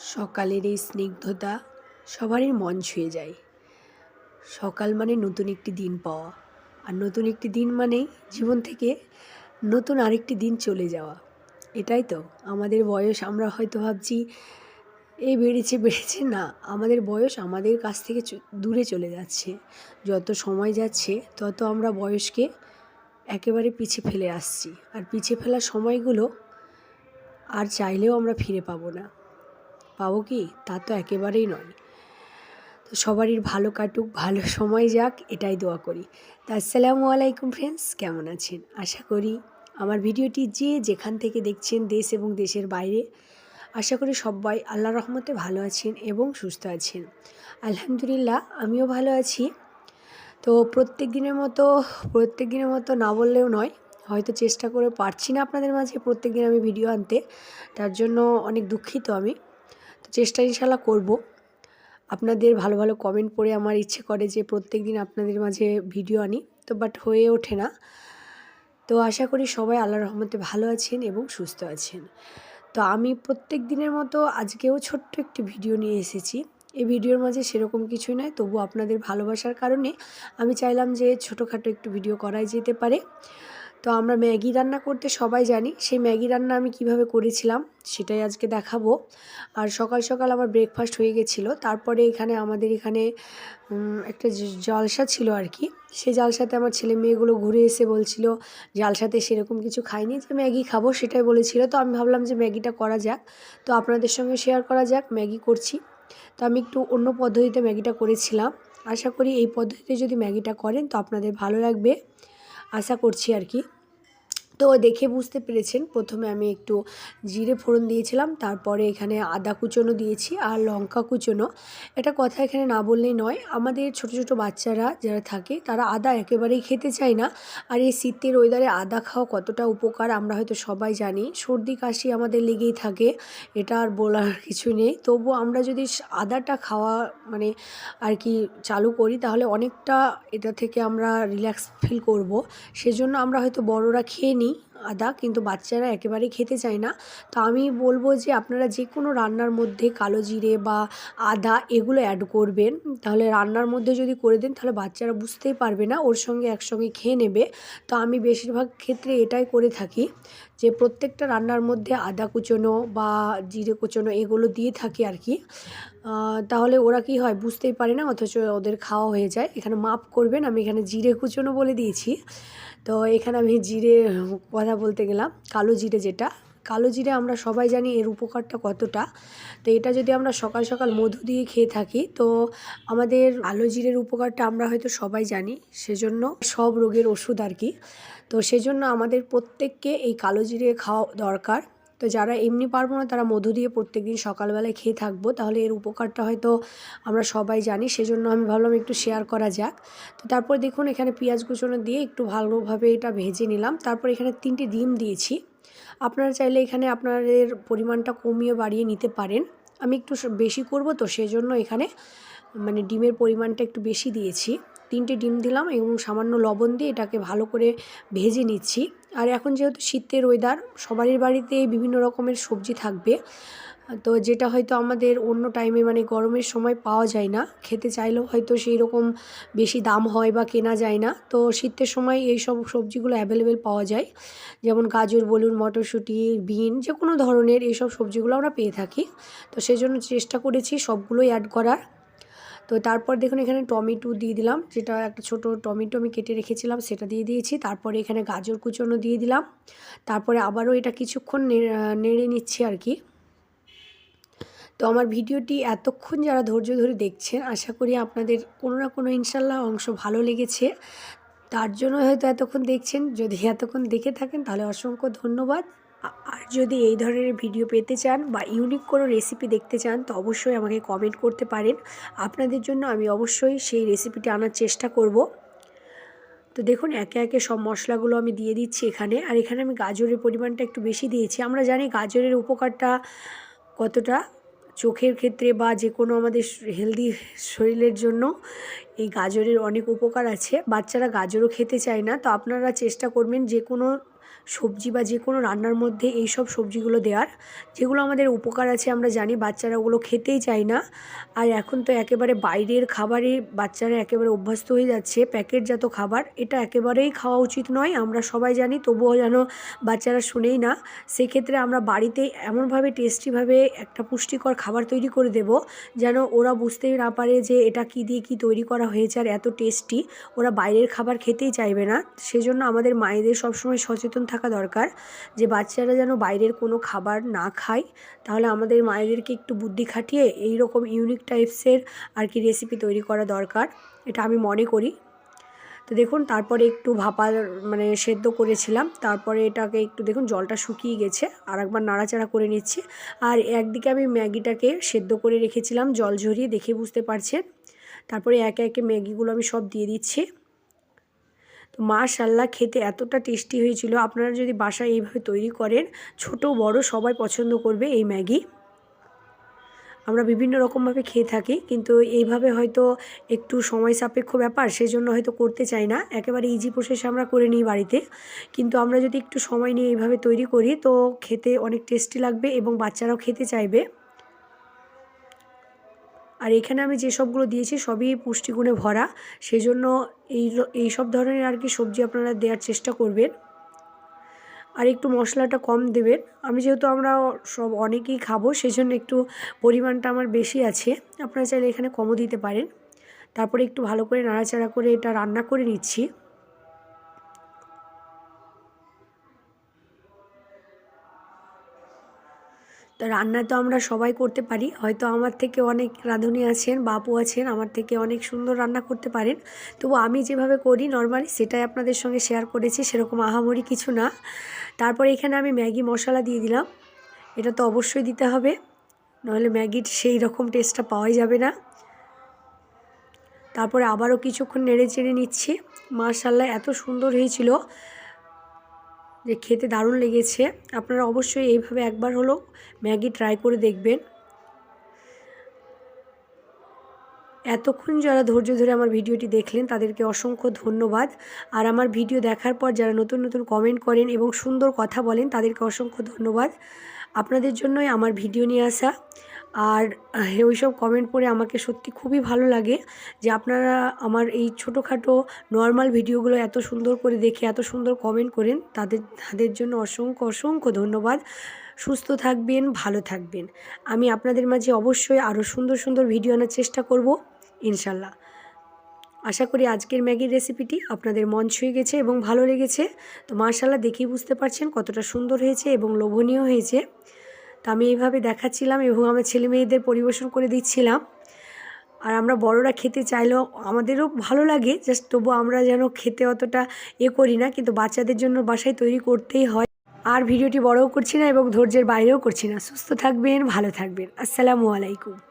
সকালের এই স্নিগ্ধতা সবারই মন ছুঁয়ে যায়। সকাল মানে নতুন একটি দিন পাওয়া, আর নতুন একটি দিন মানেই জীবন থেকে নতুন আরেকটি দিন চলে যাওয়া। এটাই তো, আমাদের বয়স আমরা হয়তো ভাবছি এই বেড়েছে বেড়েছে। না, আমাদের বয়স আমাদের কাছ থেকে দূরে চলে যাচ্ছে। যত সময় যাচ্ছে, তত আমরা বয়সকে একেবারে পিছিয়ে ফেলে আসছি। আর পিছিয়ে ফেলার সময়গুলো আর চাইলেও আমরা ফিরে পাবো না। পাবো কি? তা তো একেবারেই নয়। তো সবারই ভালো কাটুক, ভালো সময় যাক, এটাই দোয়া করি। তা আসসালামু আলাইকুম ফ্রেন্ডস কেমন আছেন? আশা করি আমার ভিডিওটি যে যেখান থেকে দেখছেন দেশ এবং দেশের বাইরে, আশা করি সবাই আল্লাহ রহমতে ভালো আছেন এবং সুস্থ আছেন। আলহামদুলিল্লাহ, আমিও ভালো আছি। তো প্রত্যেক দিনের মতো, প্রত্যেক দিনের মতো না বললেও নয়, হয়তো চেষ্টা করে পারছি না আপনাদের মাঝে প্রত্যেক দিন আমি ভিডিও আনতে, তার জন্য অনেক দুঃখিত আমি। চেষ্টা ইনশাল্লাহ করব। আপনাদের ভালো ভালো কমেন্ট পড়ে আমার ইচ্ছে করে যে প্রত্যেক দিন আপনাদের মাঝে ভিডিও আনি, তো বাট হয়ে ওঠে না। তো আশা করি সবাই আল্লাহর রহমতে ভালো আছেন এবং সুস্থ আছেন। তো আমি প্রত্যেক দিনের মতো আজকেও ছোট্ট একটি ভিডিও নিয়ে এসেছি। এই ভিডিওর মাঝে সেরকম কিছুই নয় তবু আপনাদের ভালোবাসার কারণে আমি চাইলাম যে ছোটোখাটো একটু ভিডিও করাই যেতে পারে। তো আমরা ম্যাগি রান্না করতে সবাই জানি, সেই ম্যাগি রান্না আমি কীভাবে করেছিলাম সেটাই আজকে দেখাবো। আর সকাল সকাল আমার ব্রেকফাস্ট হয়ে গেছিল, তারপরে এখানে আমাদের এখানে একটা জলসা ছিল আর কি। সেই জালসাতে আমার ছেলে মেয়েগুলো ঘুরে এসে বলছিল, জালসাতে সেরকম কিছু খাইনি যে ম্যাগি খাব, সেটাই বলেছিল। তো আমি ভাবলাম যে ম্যাগিটা করা যাক। তো আপনাদের সঙ্গে শেয়ার করা যাক, ম্যাগি করছি। তো আমি একটু অন্য পদ্ধতিতে ম্যাগিটা করেছিলাম। আশা করি এই পদ্ধতিতে যদি ম্যাগিটা করেন তো আপনাদের ভালো লাগবে। আশা করছি আর কি তো দেখে বুঝতে পেরেছেন। প্রথমে আমি একটু জিরে ফোড়ন দিয়েছিলাম, তারপরে এখানে আদা কুচোনো দিয়েছি আর লঙ্কা কুচোনো। এটা কথা এখানে না বললেই নয়, আমাদের ছোট ছোট বাচ্চারা যারা থাকে তারা আদা একেবারেই খেতে চায় না। আর এই শীতের ওয়েদারে আদা খাওয়া কতটা উপকার আমরা হয়তো সবাই জানি। সর্দি, কাশি আমাদের লেগেই থাকে, এটা আর বলার কিছু নেই। তবু আমরা যদি আদাটা খাওয়া মানে আর কি চালু করি, তাহলে অনেকটা এটা থেকে আমরা রিল্যাক্স ফিল করব। সেজন্য আমরা হয়তো বড়রা খেয়ে নিই আদা কিন্তু বাচ্চারা একেবারেই খেতে চায় না। তো আমি বলব যে আপনারা যে কোনো রান্নার মধ্যে কালো জিরে বা আদা এগুলো অ্যাড করবেন। তাহলে রান্নার মধ্যে যদি করে দেন, তাহলে বাচ্চারা বুঝতেই পারবে না, ওর সঙ্গে একসঙ্গে খেয়ে নেবে। তো আমি বেশিরভাগ ক্ষেত্রে এটাই করে থাকি, যে প্রত্যেকটা রান্নার মধ্যে আদা কুচোনো বা জিরে কুচোনো এগুলো দিয়ে থাকি আর কি। তাহলে ওরা কি হয় বুঝতেই পারে না, অথচ ওদের খাওয়া হয়ে যায়। এখানে মাপ করবেন, আমি এখানে জিরে কুচোনো বলে দিয়েছি। তো এখানে আমি জিরে কথা বলতে গেলাম, কালো জিরে যেটা। কালো জিরে আমরা সবাই জানি এর উপকারটা কতটা। তো এটা যদি আমরা সকাল সকাল মধু দিয়ে খেয়ে থাকি, তো আমাদের কালো জিরের উপকারটা আমরা হয়তো সবাই জানি। সেজন্য সব রোগের ওষুধ আর কি। তো সেজন্য আমাদের প্রত্যেককে এই কালো জিরে খাওয়া দরকার। তো যারা এমনি পারব না, তারা মধু দিয়ে প্রত্যেকদিন সকালবেলায় খেয়ে থাকব। তাহলে এর উপকারটা হয়তো আমরা সবাই জানি, সেজন্য আমি ভাবলাম একটু শেয়ার করা যাক। তো তারপর দেখুন, এখানে পেঁয়াজ কুচোনো দিয়ে একটু ভালোভাবে এটা ভেজে নিলাম। তারপর এখানে তিনটে ডিম দিয়েছি। আপনারা চাইলে এখানে আপনাদের পরিমাণটা কমিয়ে বাড়িয়ে নিতে পারেন। আমি একটু বেশি করব তো, সেজন্য এখানে মানে ডিমের পরিমাণটা একটু বেশি দিয়েছি। তিনটে ডিম দিলাম এবং সামান্য লবণ দিয়ে এটাকে ভালো করে ভেজে নিচ্ছি। আর এখন যেহেতু শীতের ওয়েদার সবারই বাড়িতে বিভিন্ন রকমের সবজি থাকবে। তো যেটা হয়তো আমাদের অন্য টাইমে মানে গরমের সময় পাওয়া যায় না, খেতে চাইলেও হয়তো সেই রকম বেশি দাম হয় বা কেনা যায় না। তো শীতের সময় এই সব সবজিগুলো অ্যাভেলেবেল পাওয়া যায়। যেমন গাজর, বলুন, মটরশুঁটি, বিন যে কোনো ধরনের এইসব সবজিগুলো আমরা পেয়ে থাকি। তো সেই জন্য চেষ্টা করেছি সবগুলোই অ্যাড করার। তো তারপর দেখুন এখানে টমেটো দিয়ে দিলাম, যেটা একটা ছোট টমেটো আমি কেটে রেখেছিলাম সেটা দিয়ে দিয়েছি। তারপরে এখানে গাজর কুচোনো দিয়ে দিলাম। তারপরে আবারও এটা কিছুক্ষণ নেড়ে নিচ্ছি আর কি। তো আমার ভিডিওটি এতক্ষণ যারা ধৈর্য ধরে দেখছেন, আশা করি আপনাদের কোনো না কোনো ইনশাল্লাহ অংশ ভালো লেগেছে। তার জন্য হয়তো এতক্ষণ দেখছেন। যদি এতক্ষণ দেখে থাকেন, তাহলে অসংখ্য ধন্যবাদ। আর যদি এই ধরনের ভিডিও পেতে চান বা ইউনিক কোনো রেসিপি দেখতে চান, তো অবশ্যই আমাকে কমেন্ট করতে পারেন। আপনাদের জন্য আমি অবশ্যই সেই রেসিপিটি আনার চেষ্টা করব। তো দেখুন, একে একে সব মশলাগুলো আমি দিয়ে দিচ্ছি এখানে। আর এখানে আমি গাজরের পরিমাণটা একটু বেশি দিয়েছি। আমরা জানি গাজরের উপকারটা কতটা? চোখের ক্ষেত্রে বা যে কোনো আমাদের হেলদি শরীরের জন্য এই গাজরের অনেক উপকার আছে। বাচ্চারা গাজরও খেতে চায় না। তো আপনারা চেষ্টা করবেন যে কোনো সবজি বা যে কোনো রান্নার মধ্যে এই সব সবজিগুলো দেওয়ার যেগুলো আমাদের উপকার আছে আমরা জানি, বাচ্চারা ওগুলো খেতেই চায় না। আর এখন তো একেবারে বাইরের খাবারে বাচ্চারা একেবারে অভ্যস্ত হয়ে যাচ্ছে, প্যাকেটজাত খাবার। এটা একেবারেই খাওয়া উচিত নয়, আমরা সবাই জানি, তবুও যেন বাচ্চারা শুনেই না। সেক্ষেত্রে আমরা বাড়িতেই এমনভাবে টেস্টিভাবে একটা পুষ্টিকর খাবার তৈরি করে দেব, যেন ওরা বুঝতেই না পারে যে এটা কী দিয়ে কী তৈরি করা হয়েছে আর এত টেস্টি। ওরা বাইরের খাবার খেতেই চাইবে না। সেজন্য আমাদের মায়েদের সবসময় সচেতন থাকা দরকার যে বাচ্চারা যেন বাইরের কোনো খাবার না খায়। তাহলে আমাদের মায়েদেরকে একটু বুদ্ধি খাটিয়ে এই রকম ইউনিক টাইপসের আর কি রেসিপি তৈরি করা দরকার, এটা আমি মনে করি। তো দেখুন, তারপরে একটু ভাপা মানে সেদ্ধ করেছিলাম, তারপরে এটাকে একটু দেখুন, জলটা শুকিয়ে গেছে আর একবার নাড়াচাড়া করে নিচ্ছি। আর একদিকে আমি ম্যাগিটাকে সেদ্ধ করে রেখেছিলাম, জল ঝরিয়ে, দেখে বুঝতে পারছেন? তারপরে একে একে ম্যাগিগুলো আমি সব দিয়ে দিচ্ছি। তো মাশাল্লাহ খেতে এতটা টেস্টি হয়েছিল। আপনারা যদি বাসায় এইভাবে তৈরি করেন, ছোট, বড় সবাই পছন্দ করবে এই ম্যাগি। আমরা বিভিন্ন রকমভাবে খেয়ে থাকি, কিন্তু এইভাবে হয়তো একটু সময় সাপেক্ষ ব্যাপার, সেজন্য হয়তো করতে চাই না। একেবারে ইজি প্রসেসে আমরা করে নিই বাড়িতে। কিন্তু আমরা যদি একটু সময় নিয়ে এইভাবে তৈরি করি, তো খেতে অনেক টেস্টি লাগবে এবং বাচ্চারাও খেতে চাইবে। আর এখানে আমি যে সবগুলো দিয়েছি সবই পুষ্টিগুণে ভরা। সেজন্য এই এই সব ধরনের আর কি সবজি আপনারা দেওয়ার চেষ্টা করবেন। আর একটু মশলাটা কম দেবেন। আমি যেহেতু আমরা সব অনেকেই খাব সেই জন্য একটু পরিমাণটা আমার বেশি আছে। আপনারা চাইলে এখানে কমও দিতে পারেন। তারপরে একটু ভালো করে নাড়াচাড়া করে এটা রান্না করে নিচ্ছি। তো রান্না তো আমরা সবাই করতে পারি। হয়তো আমার থেকে অনেক রাঁধুনি আছেন, বাপু আছেন, আমার থেকে অনেক সুন্দর রান্না করতে পারেন। তবু আমি যেভাবে করি নর্মালি সেটাই আপনাদের সঙ্গে শেয়ার করেছি, সেরকম আহামরি কিছু না। তারপর এখানে আমি ম্যাগি মশলা দিয়ে দিলাম। এটা তো অবশ্যই দিতে হবে, নাহলে ম্যাগির সেই রকম টেস্টটা পাওয়াই যাবে না। তারপরে আবারও কিছুক্ষণ নেড়ে চেড়ে নিচ্ছি। মার্শাল্লাহ এত সুন্দর হয়েছিল। যে খেতে দারুণ লেগেছে, আপনারা অবশ্যই এইভাবে একবার হলো ম্যাগি ট্রাই করে দেখবেন। এতক্ষণ যারা ধৈর্য ধরে আমার ভিডিওটি দেখলেন, তাদেরকে অসংখ্য ধন্যবাদ। আর আমার ভিডিও দেখার পর যারা নতুন নতুন কমেন্ট করেন এবং সুন্দর কথা বলেন, তাদেরকে অসংখ্য ধন্যবাদ। আপনাদের জন্যই আমার ভিডিও নিয়ে আসা। আর ওই সব কমেন্ট পড়ে আমাকে সত্যি খুবই ভালো লাগে যে আপনারা আমার এই ছোটোখাটো নর্মাল ভিডিওগুলো এত সুন্দর করে দেখে, এত সুন্দর কমেন্ট করেন, তাদের তাদের জন্য অসংখ্য অসংখ্য ধন্যবাদ। সুস্থ থাকবেন, ভালো থাকবেন। আমি আপনাদের মাঝে অবশ্যই আরও সুন্দর সুন্দর ভিডিও আনার চেষ্টা করব, ইনশাল্লাহ। আশা করি আজকের ম্যাগির রেসিপিটি আপনাদের মন ছুঁয়ে গেছে এবং ভালো লেগেছে। তো মার্শাল্লাহ দেখেই বুঝতে পারছেন কতটা সুন্দর হয়েছে এবং লোভনীয় হয়েছে। তো আমি এইভাবে দেখাচ্ছিলাম এবং আমার ছেলে মেয়েদের পরিবেশন করে দিচ্ছিলাম। আর আমরা বড়রা খেতে চাইলেও আমাদেরও ভালো লাগে, জাস্ট তবু আমরা যেন খেতে অতটা এ করি না, কিন্তু বাচ্চাদের জন্য বাসায় তৈরি করতেই হয়। আর ভিডিওটি বড়ও করছি না এবং ধৈর্যের বাইরেও করছি না। সুস্থ থাকবেন, ভালো থাকবেন। আসসালামু আলাইকুম।